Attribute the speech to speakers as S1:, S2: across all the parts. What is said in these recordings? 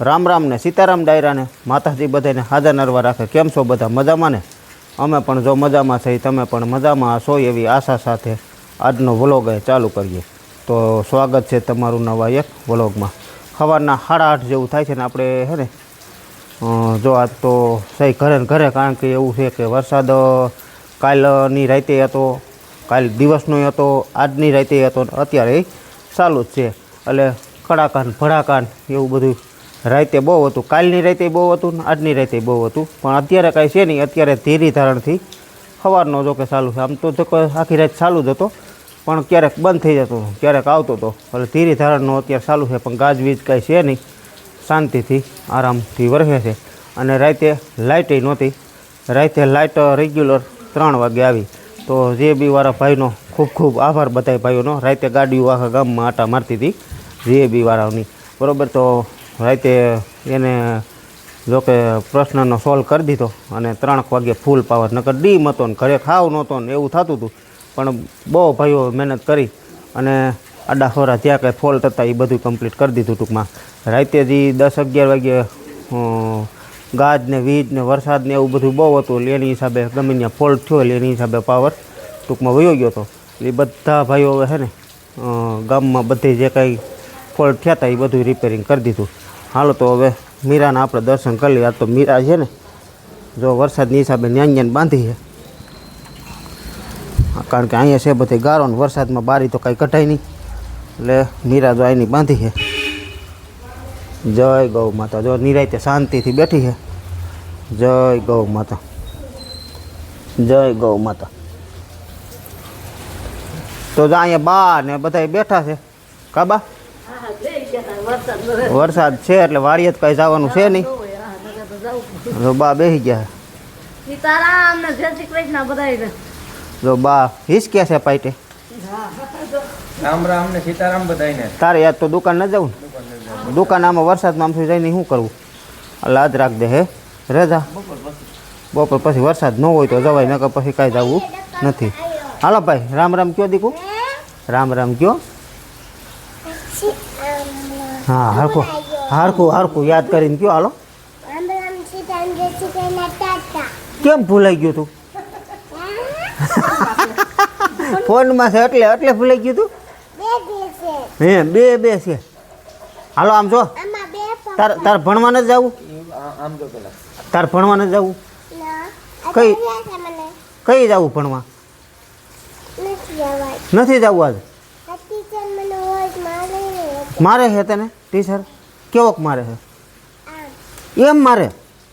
S1: રામ રામને સીતારામ ડાયરાને માતાજી બધાને હાજર નરવા રાખે. કેમ છો બધા? મજામાં ને? અમે પણ જો મજામાં થઈ તમે પણ મજામાં હશો એવી આશા સાથે આજનો વ્લોગ એ ચાલુ કરીએ. તો સ્વાગત છે તમારું નવા એક વ્લોગમાં. સવારના સાડા આઠ જેવું થાય છે ને આપણે હે ને? જો આજ તો સહી ઘરે ને ઘરે કારણ કે એવું છે કે વરસાદ કાલની રાતે હતો, કાલ દિવસનો હતો, આજની રાતે હતો અત્યારે ચાલુ જ છે. એટલે કડાકાન ભડાકાન એવું બધું રાતે બહુ હતું. કાલની રાતે બહુ હતું ને આજની રાતે બહુ હતું. પણ અત્યારે કાંઈ છે નહીં. અત્યારે ધીરી ધારણથી સવારનો જો કે ચાલુ છે. આમ તો જો આખી રાત ચાલુ જ હતો. પણ ક્યારેક બંધ થઈ જતો હતો. ક્યારેક આવતો હતો. એટલે ધીરી ધારણનો અત્યારે ચાલુ છે. પણ ગાજવીજ કાંઈ છે નહીં. શાંતિથી, આરામથી વરસે છે. અને રાતે લાઇટે નહોતી. રાતે લાઇટ રેગ્યુલર ત્રણ વાગે આવી. તો જે બી વાળા ભાઈનો ખૂબ ખૂબ આભાર બધાય ભાઈઓનો. રાતે ગાડીઓ આખા ગામમાં આટા મારતી હતી. જે બી વાળાઓની બરાબર? તો રાતે એને જોકે પ્રશ્નનો સોલ્વ કરી દીધો અને ત્રણ વાગે ફૂલ પાવર નકર ડીમ હતો ને ઘરે ખાવ નહોતો ને એવું થતું હતું. પણ બહુ ભાઈઓ મહેનત કરી અને આડા ખોરા જ્યાં કાંઈ ફોલ્ટ હતા એ બધું કમ્પ્લીટ કરી દીધું ટૂંકમાં. રાતે જે દસ અગિયાર વાગે અ, ગાજ ને વીજ ને વરસાદ ને એવું બધું બહુ હતું એટલે એની હિસાબે ગમે ત્યાં ફોલ્ટ થયો એટલે એની હિસાબે પાવર ટૂંકમાં વયો ગયો હતો. એ બધા ભાઈઓ હવે છે ને ગામમાં બધે જે કાંઈ ફોલ્ટ થયા હતા એ બધું રિપેરિંગ કરી દીધું. હાલો તો હવે મીરાના આપણે દર્શન કરી લઈએ. આ તો મીરા છે ને, જો વરસાદની હિસાબે ન્યાન ન્યાન બાંધી છે. કારણ કે અહીંયા છે બધે ગારો ને વરસાદમાં બારી તો કાંઈ કઢાય નહીં. એટલે મીરા જો એની બાંધી છે. જય ગૌ માતા. જો નિરાયતે શાંતિથી બેઠી છે. જય ગૌ માતા. જય ગૌ માતા. તો જો અહીંયા બા ને બધા બેઠા છે. કાબા વરસાદ છે એટલે વાડીએ જ કાંઈ જવાનું છે નહીં. જો બા બેસી ગયા. જો બા હિસક્યા છે પાઈટે
S2: રામ રામ ને સીતારામ બધાયને.
S1: તારે યાદ તો દુકાન ન જવું દુકાન આમાં વરસાદમાં આમ જઈને શું કરવું? લાદ રાખ દે હે. રજા બપોર પછી વરસાદ ન હોય તો જવાય નકર પછી કાંઈ જવું નથી. હાલો ભાઈ રામ રામ કયો દીકુ? રામ રામ કયો? હા હરખું હરખું હરખું યાદ કરીને કયો હાલો. કેમ ભૂલાઈ ગયું તું? ફોનમાં છે એટલે એટલે ભૂલાઈ ગયું તું? હે બે બે છે. હાલો આમ જો. તાર તાર ભણવા જ જવું? તાર ભણવા નથી જવું? કઈ કઈ જવું ભણવા? નથી જવું આજ? મારે છે તને ટીચર કેવોક મારે છે એમ મારે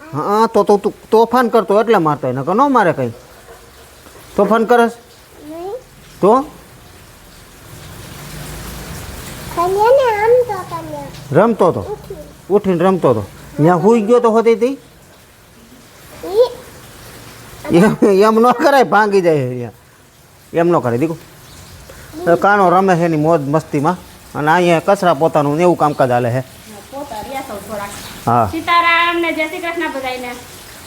S1: હા તો તો તું તોફાન કરતો એટલે મારતો હોય નકર ન મારે કઈ તોફાન કરસ તો રમતો તો ઉઠીને રમતો તો ત્યાં હુઈ ગયો તો હોતી હતી એમ એમ ન કરાય ભાંગી જાય અહીંયા એમ ન કરે દીકુ તો કાનો રમે છે એની મોજ મસ્તીમાં અને અહીંયા કચરા પોતાનું ને એવું કામકાજ હાલે છે. હા.
S3: સીતારામ ને જય શ્રી કૃષ્ણ બધાયને.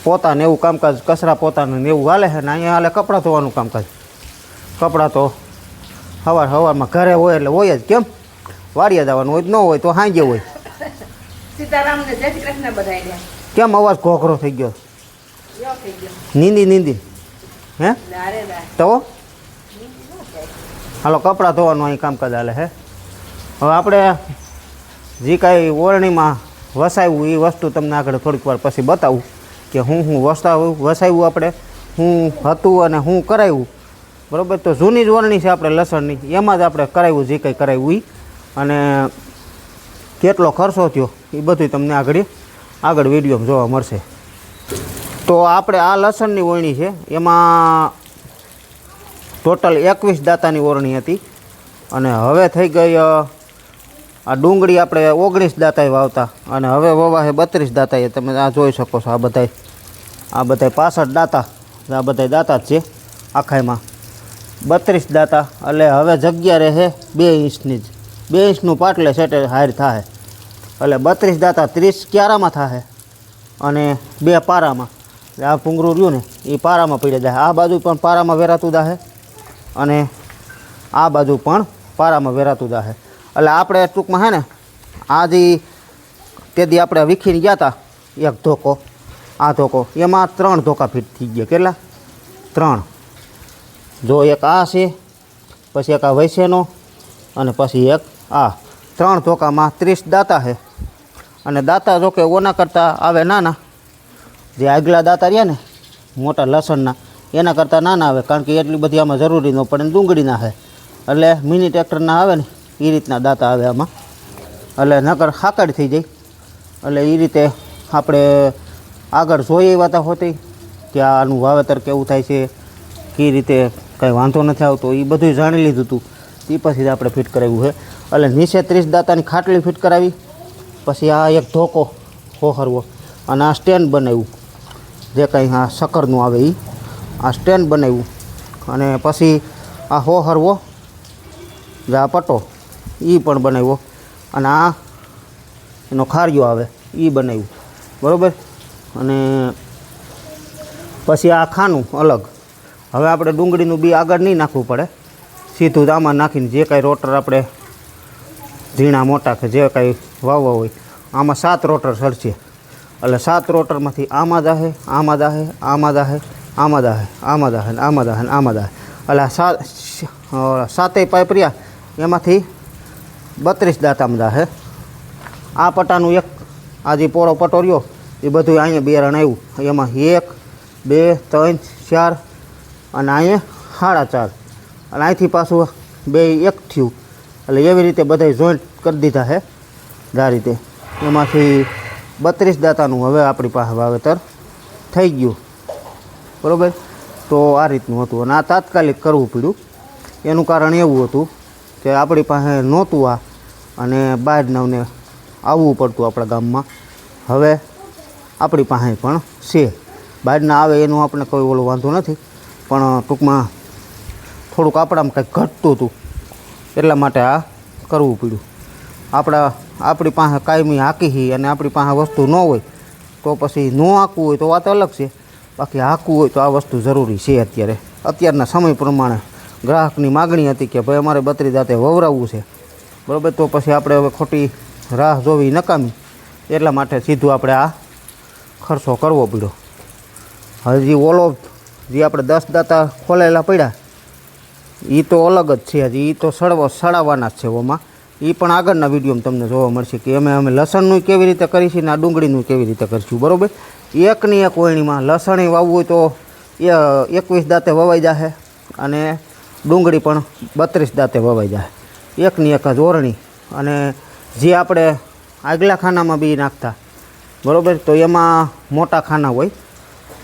S1: પોતાને એવું કામકાજ કચરા પોતાનું ને એવું હાલે છે ને અહીંયા હાલે કપડાં ધોવાનું કામકાજ. કપડાં તો સવાર સવારમાં ઘરે હોય એટલે હોય જ. કેમ? વાડીએ જવાનું હોય ન હોય તો સાંજે હોય.
S3: સીતારામ ને જય શ્રી કૃષ્ણ બધાયને.
S1: કેમ અવાજ ઘોઘરો થઈ ગયો?
S3: યો થઈ
S1: નીંદી નીંદી. હે? તો? હાલો કપડાં ધોવાનું અહીં કામકાજ હાલે હે હવે આપણે જે કાંઈ ઓરણીમાં વસાવ્યું એ વસ્તુ તમને આગળ થોડીક વાર પછી બતાવું કે હું હું વસાવ્યું વસાવ્યું આપણે, હું હતું અને હું કરાવ્યું. બરાબર? તો જૂની જ ઓરણી છે આપણે લસણની. એમાં જ આપણે કરાવ્યું, જે કંઈ કરાવ્યું એ અને કેટલો ખર્ચો થયો એ બધું તમને આગળ આગળ વિડીયોમાં જોવા મળશે. તો આપણે આ લસણની ઓરણી છે, એમાં ટોટલ એકવીસ દાતાની ઓરણી હતી. અને હવે થઈ ગઈ આ ડુંગળી આપણે ઓગણીસ દાતાએ વાવતા અને હવે વવા છે બત્રીસ દાતાએ. તમે આ જોઈ શકો છો આ બધાય. આ બધાય પાસઠ દાતા. આ બધાય દાતા જ છે આખાઈમાં બત્રીસ દાતા. એટલે હવે જગ્યા રહે બે ઇંચની જ. બે ઇંચનું પાટલે સેટે હાર થાય એટલે બત્રીસ દાતા ત્રીસ ક્યારામાં થાય અને બે પારામાં. આ પૂંગરું રહ્યું ને, એ પારામાં પડી જાય આ બાજુ પણ પારામાં વેરાતું દાહે અને આ બાજુ પણ પારામાં વેરાતું દાહે એટલે આપણે ટૂંકમાં હે ને આ તે તેથી આપણે વીખીને ગયા હતા એક ધોકો, આ ધોકો, એમાં ત્રણ ધોકા ફીટ થઈ ગયા, કેટલા? ત્રણ. જો એક આ છે, પછી એક આ વૈશ્યનો અને પછી એક આ. ત્રણ ધોકામાં ત્રીસ દાતા છે અને દાતા જો કે ઓના કરતાં આવે નાના. જે આગલા દાતા રહ્યા ને, મોટા લસણના, એના કરતાં નાના આવે, કારણ કે એટલી બધી આમાં જરૂરી ન પડે ડુંગળીના છે એટલે મિની ટ્રેક્ટરના આવે ને એ રીતના દાંતા આવે આમાં. એટલે નકર ખાકડ થઈ જાય. એટલે એ રીતે આપણે આગળ જોઈએ એવા તા હોતી, કે આનું વાવેતર કેવું થાય છે કઈ રીતે કંઈ વાંધો નથી આવતો એ બધું જાણી લીધું હતું એ પછી આપણે ફિટ કરાવ્યું છે એટલે નીચે ત્રીસ દાંતાની ખાટલી ફિટ કરાવી, પછી આ એક ધોકો હોહરવો અને આ સ્ટેન્ડ બનાવ્યું. જે કંઈ આ સકરનું આવે એ આ સ્ટેન્ડ બનાવ્યું. અને પછી આ હોહરવો, જે આ પટ્ટો એ પણ બનાવ્યો. અને આ એનો ખારિયો આવે એ બનાવ્યું. બરાબર? અને પછી આ ખાનું અલગ. હવે આપણે ડુંગળીનું બી આગળ નહીં નાખવું પડે. સીધું જ આમાં નાખીને જે કાંઈ રોટર આપણે ઝીણા મોટા કે જે કાંઈ વાવવા હોય, આમાં સાત રોટર સડશે એટલે સાત રોટરમાંથી આમાં દાહે આમાં દાહે આમાં દાહે આમાં દાહે આમાં દાહે આમાં દાહે આમાં દાહે. એટલે સાત સાતેય પાઇપ એમાંથી બત્રીસ દાંતામાં જાહે આ પટાનું એક, આ જે પોળો પટો રહ્યો, એ બધું અહીંયા બિયારણ આવ્યું એમાં એક, બે, ત્રણ, ચાર, અને અહીંયા સાડા ચાર. અને અહીંથી પાછું બે એક થયું. એટલે એવી રીતે બધા જોઈન્ટ કરી દીધા છે આ રીતે. એમાંથી બત્રીસ દાતાનું હવે આપણી પાસે વાવેતર થઈ ગયું. બરાબર? તો આ રીતનું હતું. અને આ તાત્કાલિક કરવું પડ્યું. એનું કારણ એવું હતું કે આપણી પાસે નહોતું આ અને બહારના નવને આવવું પડતું આપણા ગામમાં. હવે આપણી પાસે પણ છે. બહારના આવે એનું આપણે કોઈ ઓલો વાંધો નથી. પણ ટૂંકમાં થોડુંક આપણામાં કંઈક ઘટતું હતું. એટલા માટે આ કરવું પડ્યું. આપણા, આપણી પાસે કાયમી હાકી હી અને આપણી પાસે વસ્તુ ન હોય, તો પછી ન હાંકવું હોય તો વાત અલગ છે. બાકી હાંકવું હોય તો આ વસ્તુ જરૂરી છે અત્યારે. અત્યારના સમય પ્રમાણે ગ્રાહકની માગણી હતી કે ભાઈ અમારે બત્રી દાંતે વવરાવવું છે. બરાબર? તો પછી આપણે હવે ખોટી રાહ જોવી નકામી. એટલા માટે સીધું આપણે આ ખર્ચો કરવો પડ્યો. હજી ઓલો જે આપણે દસ દાતા ખોલેલા પડ્યા એ તો અલગ જ છે હજી. એ તો સળવા, સળાવવાના જ છે ઓમાં. એ પણ આગળના વિડીયોમાં તમને જોવા મળશે કે અમે અમે લસણનું કેવી રીતે કરીશું ને આ ડુંગળીનું કેવી રીતે કરીશું બરાબર? એકની એક વણીમાં લસણે વાવવું હોય તો એ એકવીસ દાંતે વવાઈ જશે અને ડુંગળી પણ બત્રીસ દાંતે વવાઈ જશે એકની એક જ ઓરણી. અને જે આપણે આગલા ખાનામાં બી નાખતા. બરાબર? તો એમાં મોટા ખાના હોય.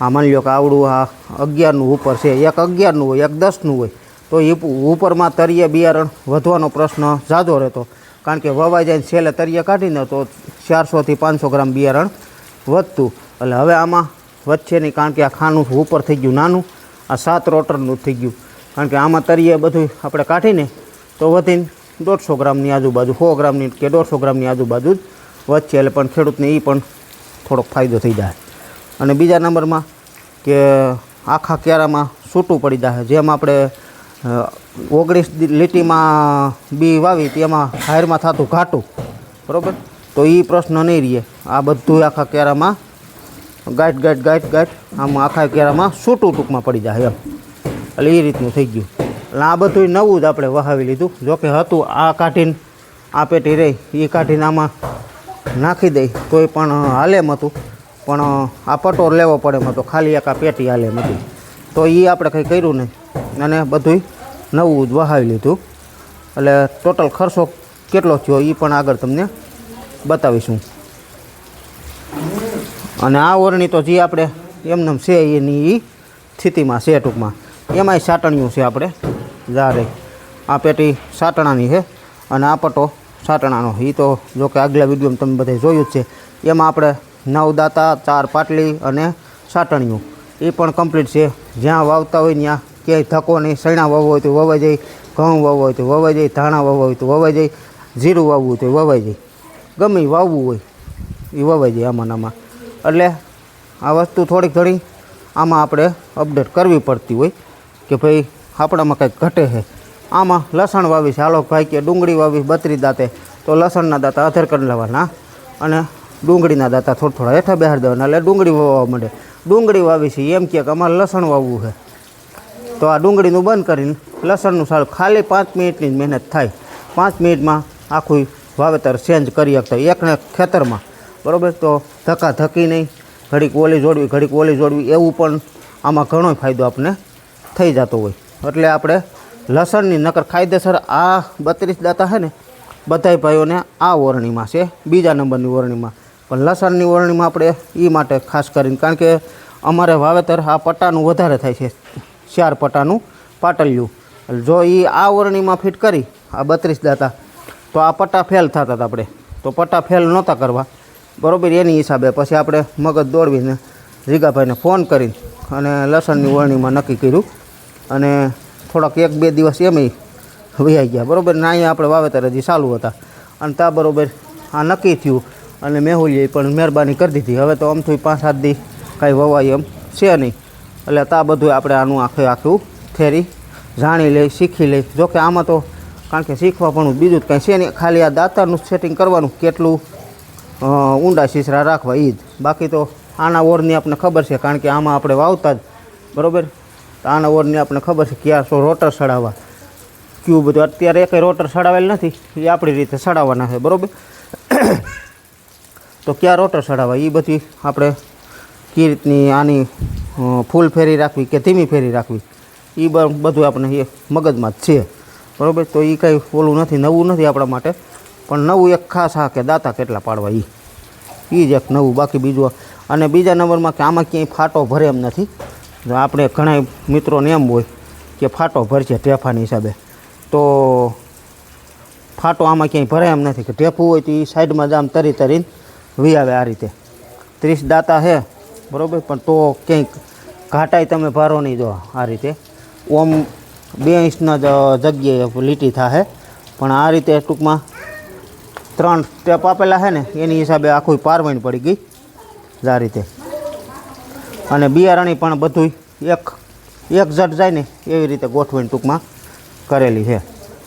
S1: આ માની લો કે આવડું આ અગિયારનું ઉપર છે. એક અગિયારનું હોય, એક દસનું હોય. તો એ ઉપરમાં તરીએ બિયારણ વધવાનો પ્રશ્ન ઝાઝો રહેતો. કારણ કે વવાઈ જાય છેલ્લે તળિયે કાઢીને તો ચારસોથી પાંચસો ગ્રામ બિયારણ વધતું. એટલે હવે આમાં વધશે નહીં કારણ કે આ ખાનું ઉપર થઈ ગયું નાનું. આ સાત રોટરનું થઈ ગયું. કારણ કે આમાં તરીએ બધું આપણે કાઢીને તો વધીને દોઢસો ગ્રામની આજુબાજુ, સો ગ્રામની કે દોઢસો ગ્રામની આજુબાજુ જ વચ્ચે એટલે પણ ખેડૂતને એ પણ થોડોક ફાયદો થઈ જાય. અને બીજા નંબરમાં કે આખા ક્યારામાં છૂટું પડી જાય. જેમ આપણે ઓગણીસ લીટીમાં બી વાવી તેમાં હાયરમાં થતું ઘાટું. બરાબર? તો એ પ્રશ્ન નહીં રહે. આ બધું આખા કેરામાં ગાઈટ ગાઈટ ગાઈટ ગાઈટ આમ આખા કેરામાં છૂટું ટૂંકમાં પડી જાય એમ. એટલે એ રીતનું થઈ ગયું. એટલે આ બધું નવું જ આપણે વહાવી લીધું. જોકે હતું, આ કાઢીને આ પેટી રહી એ કાઢીને આમાં નાખી દઈ. તોય પણ હાલે હતું. પણ આ પટોર લેવો પડે એમ હતો. ખાલી એક આ પેટી હાલે હતી. તો એ આપણે કંઈ કર્યું નહીં. અને બધું નવું જ વહાવી લીધું. એટલે ટોટલ ખર્ચો કેટલો થયો એ પણ આગળ તમને બતાવીશું. અને આ ઓરણી તો જે આપણે એમનેમ છે એની એ સ્થિતિમાં છે ટૂંકમાં. એમાંય સાટણિયું છે આપણે. જારે આ પેટી સાટણાની છે અને આ પટો સાટણાનો. એ તો જો કે આગલા વિડીયોમાં તમે બધા જોયું જ છે. એમાં આપણે નવ દાતા ચાર પાટલી અને સાટણિયું. એ પણ કમ્પ્લીટ છે. જ્યાં વાવતા હોય ત્યાં ક્યાંય ધક્કો નહીં. સૈણા વાવવો હોય તો વવાઈ જાય, ઘઉં વાવવો હોય તો વવાઈ જાય, ધાણા વાવવા હોય તો વવાઈ જાય, જીરું વાવવું હોય તો વવાઈ જાય. ગમે વાવવું હોય એ વવાઈ જાય આમાં આમાં. એટલે આ વસ્તુ થોડીક ઘણી આમાં આપણે અપડેટ કરવી પડતી હોય. કે ભાઈ આપણામાં કંઈક ઘટે છે. આમાં લસણ વાવી છે હાલો ભાઈ કે ડુંગળી વાવી બત્રી દાંતે. તો લસણના દાંતા અધર કરી લેવાના અને ડુંગળીના દાંતા થોડા થોડા હેઠા બહાર દેવાના, એટલે ડુંગળી વાવવા માંડે. ડુંગળી વાવી છે એમ કે અમારે લસણ વાવવું છે. તો આ ડુંગળીનું બંધ કરીને લસણનું સારું ખાલી પાંચ મિનિટની જ મહેનત થાય. પાંચ મિનિટમાં આખું વાવેતર ચેન્જ કરી શકતા એકને ખેતરમાં. બરાબર? તો ધક્કા ધકી નહીં. ઘડીક ઓલી જોડવી, ઘડીક ઓલી જોડવી, એવું પણ આમાં ઘણો ફાયદો આપણને થઈ જતો હોય. એટલે આપણે લસણની નકર કાયદેસર આ બત્રીસ દાતા છે ને, બધાય ભાઈઓને આ ઓરણીમાં છે, બીજા નંબરની ઓરણીમાં. પણ લસણની ઓરણીમાં આપણે એ માટે ખાસ કરીને, કારણ કે અમારે વાવેતર આ પટ્ટાનું વધારે થાય છે, ચાર પટ્ટાનું પાટલિયું. જો એ આ ઓરણીમાં ફિટ કરી, આ બત્રીસ દાતા, તો આ પટ્ટા ફેલ થતા હતા આપણે. તો પટ્ટા ફેલ નહોતા કરવા. બરોબર, એની હિસાબે પછી આપણે મગજ દોડવીને રીગાભાઈને ફોન કરીને અને લસણની ઓરણીમાં નક્કી કર્યું. અને થોડાક એક બે દિવસ એમય વૈયા ગયા, બરાબર? ના અહીંયા આપણે વાવેતર હજી ચાલુ હતા. અને ત્યાં બરોબર, આ નક્કી થયું. અને મેહુલીએ પણ મહેરબાની કરી દીધી. હવે તો આમથી પાંચ સાત દી કાંઈ વવાય એમ છે નહીં. એટલે તા બધું આપણે આનું આખે આખું થેરી જાણી લઈ, શીખી લઈ. જોકે આમાં તો કારણ કે શીખવા પણ બીજું જ કાંઈ છે નહીં. ખાલી આ દાંતાનું સેટિંગ કરવાનું, કેટલું ઊંડા શીસરા રાખવા એ જ. બાકી તો આના ઓરની આપણને ખબર છે, કારણ કે આમાં આપણે વાવતા જ. બરાબર? આના ઓરની આપણને ખબર છે ક્યાં શું રોટર સડાવવા. કયું બધું? અત્યારે કંઈ રોટર સડાવેલ નથી. એ આપણી રીતે સડાવવાના છે, બરાબર? તો ક્યાં રોટર સડાવવા? એ બધી આપણે કઈ રીતની આની ફૂલ ફેરી રાખવી કે ધીમી ફેરી રાખવી? એ બધું આપણે એ મગજમાં જ છે. બરાબર? તો એ કંઈ ઓલું નથી, નવું નથી આપણા માટે. પણ નવું એક ખાસ હા કે દાતા કેટલા પાડવા એ એ જ એક નવું. બાકી બીજું અને બીજા નંબરમાં કે આમાં ક્યાંય ફાટો ભરે એમ નથી. આપણે ઘણા મિત્રોને એમ હોય કે ફાટો ભરશે ઢેફાની હિસાબે, તો ફાટો આમાં ક્યાંય ભરાય એમ નથી કે ઢેફું હોય તો એ સાઈડમાં જ આમ તરી તરીને વી આવે આ રીતે. ત્રીસ દાતા છે બરાબર? પણ તો ક્યાંય ઘાટાય તમે ભારો નહીં જો આ રીતે. ઓમ બે ઇંચના જગ્યાએ લીટી થાય પણ આ રીતે ટૂંકમાં ત્રણ સ્ટેપ આપેલા છે ને, એની હિસાબે આખું પારવાઈન પડી ગઈ આ રીતે. અને બિયારણી પણ બધું એક એક જટ જાય ને એવી રીતે ગોઠવીને ટૂંકમાં કરેલી છે.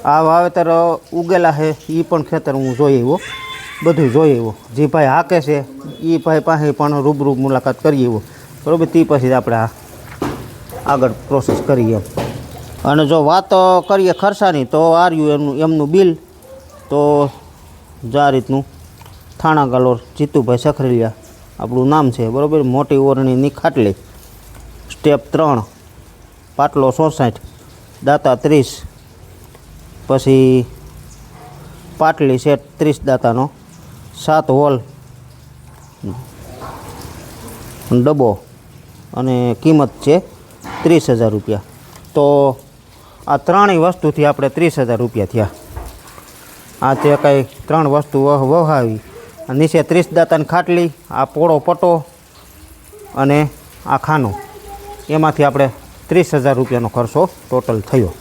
S1: આ વાવેતર ઉગેલા છે એ પણ ખેતર હું જોઈ આવ્યો. બધું જોઈ આવ્યો. જે ભાઈ હાકે છે એ ભાઈ પાસે પણ રૂબરૂ મુલાકાત કરી આવ્યો. બરાબર, તે પછી જ આપણે આ આગળ પ્રોસેસ કરીએ અને જો વાત કરીએ ખર્ચાની, તો આર્યું એમનું એમનું બિલ. તો જો આ રીતનું થાણા ગલોર જીતુભાઈ સખરેલિયા આપણું નામ છે, બરાબર? મોટી ઓરણીની ખાટલી. સ્ટેપ ત્રણ, પાટલો સોસાઠ, દાતા ત્રીસ. પછી પાટલી સેટ ત્રીસ દાતાનો. સાત હોલ. ડબ્બો. અને કિંમત છે ત્રીસ હજાર રૂપિયા. તો આ ત્રણેય વસ્તુથી આપણે ત્રીસ હજાર રૂપિયા થયા. આ તે કાંઈ ત્રણ વસ્તુ વહાવી નીચે ત્રીસ દાંતાની ખાટલી, આ પોળો પટો અને આ ખાનું. એમાંથી આપણે ત્રીસ હજાર રૂપિયાનો ખર્ચો ટોટલ થયો.